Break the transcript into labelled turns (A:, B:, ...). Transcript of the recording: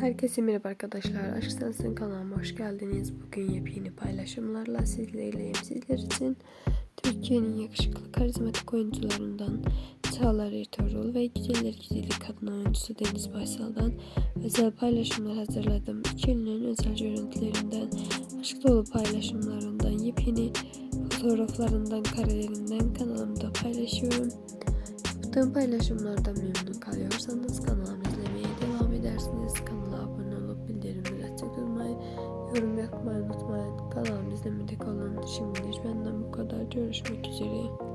A: Herkese merhaba arkadaşlar. Aşk Sensin kanalıma hoş geldiniz. Bugün yepyeni paylaşımlarla sizlerleyim. Sizler için Türkiye'nin yakışıklı karizmatik oyuncularından Çağlar Ertuğrul ve Güzeller Güzeli kadın oyuncusu Deniz Baysal'dan özel paylaşımlar hazırladım. İki ünlünün özel görüntülerinden, aşk dolu paylaşımlarından, yepyeni fotoğraflarından, karelerinden kanalımda paylaşıyorum. Yaptığım paylaşımlardan memnun kalıyorsanız kanalımı yorum yapmayı unutmayın. Kanalımı izlemede kalın. Şimdilik benden bu kadar. Görüşmek üzere.